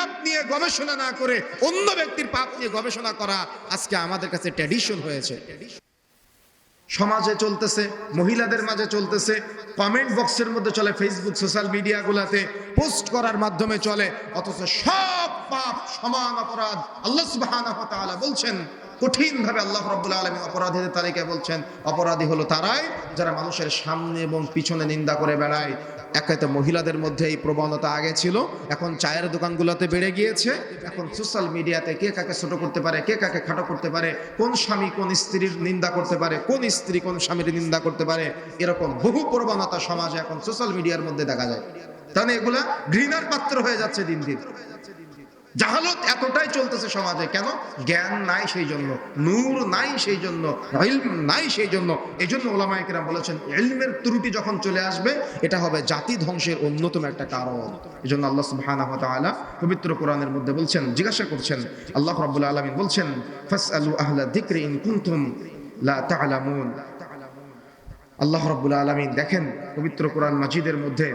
পাপ নিয়ে গবেষণা না করে অন্য ব্যক্তির পাপ নিয়ে গবেষণা করা আজকে আমাদের কাছে ট্র্যাডিশন হয়েছে। সমাজে চলতেছে, মহিলাদের মাঝে চলতেছে কমেন্ট বক্সের মধ্যে চলে ফেসবুক সোশ্যাল মিডিয়াগুলোতে পোস্ট করার মাধ্যমে চলে, অথচ সব পাপ সমান অপরাধ। আল্লাহ তাআলা বলছেন কঠিনভাবে আল্লাহ রাব্বুল আলামিন অপরাধীদের তালিকায় বলছেন, অপরাধী হলো তারাই যারা মানুষের সামনে এবং পিছনে নিন্দা করে বেড়ায়। একাতে মহিলাদের মধ্যে এই প্রবণতা আগে ছিল, এখন চায়ের দোকানগুলোতে বেড়ে গিয়েছে, এখন সোশ্যাল মিডিয়াতে কে কাকে ছোট করতে পারে, কে কাকে খাটো করতে পারে, কোন স্বামী কোন স্ত্রীর নিন্দা করতে পারে, কোন স্ত্রী কোন স্বামীর নিন্দা করতে পারে, এরকম বহু প্রবণতা সমাজে এখন সোশ্যাল মিডিয়ার মধ্যে দেখা যায়। তাহলে এগুলা ঘৃণার পাত্র হয়ে যাচ্ছে দিন দিন। জাহালত এতটাই চলতেছে সমাজে। কেন? জ্ঞান নাই সেই জন্য, নূর নাই সেই জন্য নাই সেই জন্য। এই জন্য ওলামায়কেরাম বলেছেন, ইলমের ত্রুটি যখন চলে আসবে, এটা হবে জাতি ধ্বংসের অন্যতম একটা কারণ। এই জন্য আল্লাহ তাআলা পবিত্র কোরআনের মধ্যে বলছেন, জিজ্ঞাসা করছেন, আল্লাহ রাব্বুল আলামিন বলছেন, ফাসআলু আহলা যিকরি ইন কুনতুম লা তা'লামুন আল্লাহ রব্বুল আলমিন দেখেন পবিত্র কোরআন মাজিদের মধ্যে,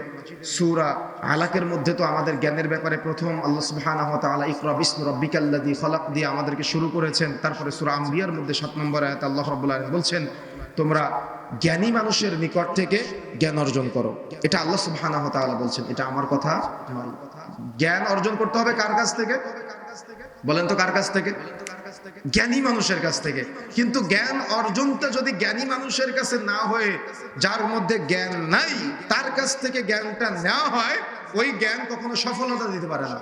সুরা আলাকের মধ্যে তো আমাদের জ্ঞানের ব্যাপারে প্রথম আল্লাহ তাআলা ইকরা বিসমি রাব্বিকাল্লাযী খলাক দিয়ে আমাদেরকে শুরু করেছেন। তারপরে সূরা আম্বিয়ার মধ্যে সাত নম্বর আয়াত আল্লাহ রব্বুল আলামিন বলছেন, তোমরা জ্ঞানী মানুষের নিকট থেকে জ্ঞান অর্জন করো। এটা আল্লাহ সুবহানাহু ওয়া বলছেন। এটা আমার কথা। জ্ঞান অর্জন করতে হবে কার কাছ থেকে? বলেন তো কার কাছ থেকে? জ্ঞানী মানুষের কাছ থেকে। কিন্তু জ্ঞান অর্জনটা যদি জ্ঞানী মানুষের কাছে না হয়ে যার মধ্যে জ্ঞান নাই, তার কাছ থেকে জ্ঞানটা নেওয়া হয়, ওই জ্ঞান কখনো সফলতা দিতে পারে না।